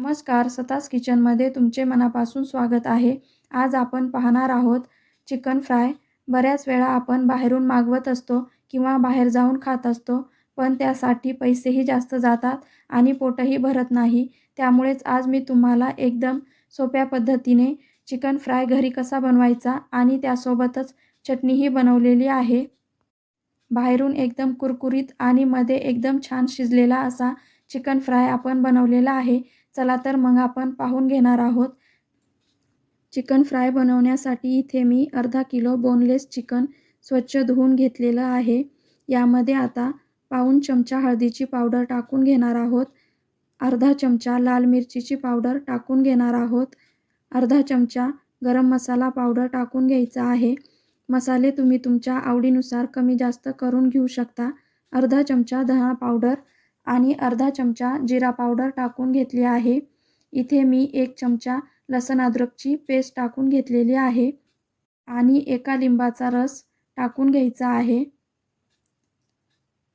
नमस्कार सतास किचनमध्ये तुमचे मनापासून स्वागत आहे. आज आपण पाहणार आहोत चिकन फ्राय. बऱ्याच वेळा आपण बाहेरून मागवत असतो किंवा बाहेर जाऊन खात असतो पण त्यासाठी पैसेही जास्त जातात आणि पोटही भरत नाही. त्यामुळेच आज मी तुम्हाला एकदम सोप्या पद्धतीने चिकन फ्राय घरी कसा बनवायचा आणि त्यासोबतच चटणीही बनवलेली आहे. बाहेरून एकदम कुरकुरीत आणि मध्ये एकदम छान शिजलेला असा चिकन फ्राय आपण बनवलेला आहे. चला तर मग आपण पाहून घेणार आहोत. चिकन फ्राय बनवण्यासाठी इथे मी अर्धा किलो बोनलेस चिकन स्वच्छ धुवून घेतलेलं आहे. यामध्ये आता पाऊण चमचा हळदीची पावडर टाकून घेणार आहोत. अर्धा चमचा लाल मिरचीची पावडर टाकून घेणार आहोत. अर्धा चमचा गरम मसाला पावडर टाकून घ्यायचा आहे. मसाले तुम्ही तुमच्या आवडीनुसार कमी जास्त करून घेऊ शकता. अर्धा चमचा धणा पावडर आणि अर्धा चमचा जिरा पावडर टाकून घेतली आहे. इथे मी एक चमचा लसण अद्रकची पेस्ट टाकून घेतलेली आहे आणि एका लिंबाचा रस टाकून घ्यायचा आहे.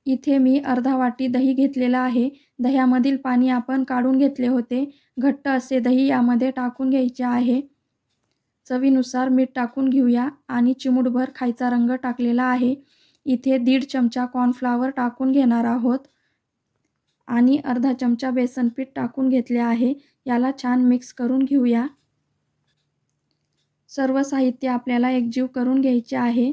इथे मी अर्धा वाटी दही घेतलेला आहे. दह्यामधील पाणी आपण काढून घेतले होते. घट्ट असे दही यामध्ये टाकून घ्यायचे आहे. चवीनुसार मीठ टाकून घेऊया आणि चिमूटभर खायचा रंग टाकलेला आहे. इथे दीड चमचा कॉर्नफ्लावर टाकून घेणार आहोत. आणि अर्धा चमचा बेसन पीठ टाकून घेतले आहे. याला छान मिक्स करून घेऊया. सर्व साहित्य आपल्याला एकजीव करून घ्यायचे आहे.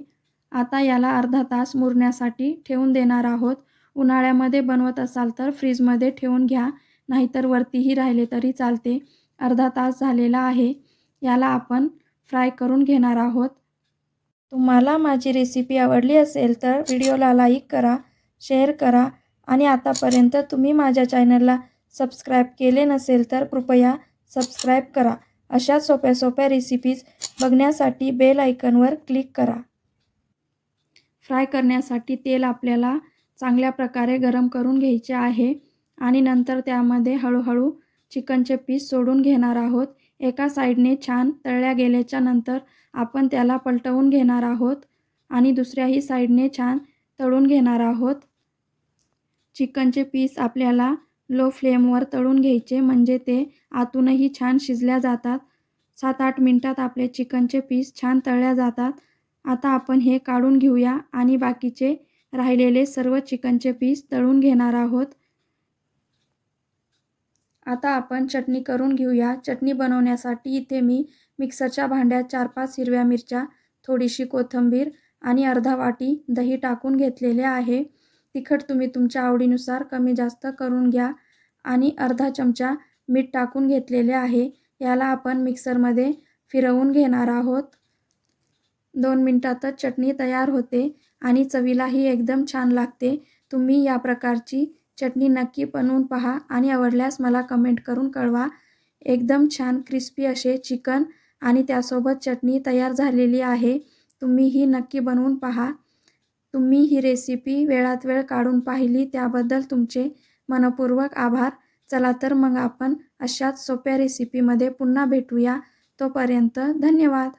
आता याला अर्धा तास मुरण्यासाठी ठेवून देणार आहोत. उन्हाळ्यामध्ये बनवत असाल तर फ्रीजमध्ये ठेवून घ्या. नाहीतर वरतीही राहिले तरी चालते. अर्धा तास झालेला आहे. याला आपण फ्राय करून घेणार आहोत. तुम्हाला माझी रेसिपी आवडली असेल तर व्हिडिओला लाईक करा शेअर करा आणि आतापर्यंत तुम्ही माझ्या चॅनलला सबस्क्राईब केले नसेल तर कृपया सबस्क्राईब करा. अशा सोप्या सोप्या रेसिपीज बघण्यासाठी बेल आयकनवर क्लिक करा. फ्राय करण्यासाठी तेल आपल्याला चांगल्या प्रकारे गरम करून घ्यायचे आहे आणि नंतर त्यामध्ये हळूहळू चिकनचे पीस सोडून घेणार आहोत. एका साईडने छान तळल्या गेल्याच्यानंतर आपण त्याला पलटवून घेणार आहोत आणि दुसऱ्याही साईडने छान तळून घेणार आहोत. चिकनचे पीस आपल्याला लो फ्लेमवर तळून घ्यायचे. म्हणजे ते आतूनही छान शिजल्या जातात. सात आठ मिनटात आपले चिकनचे पीस छान तळल्या जातात. आता आपण हे काढून घेऊया आणि बाकीचे राहिलेले सर्व चिकनचे पीस तळून घेणार आहोत. आता आपण चटणी करून घेऊया. चटणी बनवण्यासाठी इथे मी मिक्सरच्या भांड्यात चार पाच हिरव्या मिरच्या थोडीशी कोथिंबीर आणि अर्धा वाटी दही टाकून घेतलेले आहे. तिखट तुम्ही तुमच्या आवडीनुसार कमी जास्त करून घ्या आणि अर्धा चमचा मीठ टाकून घेतलेले आहे. याला आपण मिक्सरमध्ये फिरवून घेणार आहोत. दोन मिनटातच चटणी तयार होते आणि चवीलाही एकदम छान लागते. तुम्ही या प्रकारची चटणी नक्की बनवून पहा आणि आवडल्यास मला कमेंट करून कळवा. एकदम छान क्रिस्पी असे चिकन आणि त्यासोबत चटणी तयार झालेली आहे. तुम्ही ही नक्की बनवून पहा. तुम्ही ही रेसिपी वेळात वेळ काढून पाहिली त्याबद्दल तुमचे मनपूर्वक आभार. चला तर मग आपण अशाच सोप्या रेसिपीमध्ये पुन्हा भेटूया. तोपर्यंत धन्यवाद.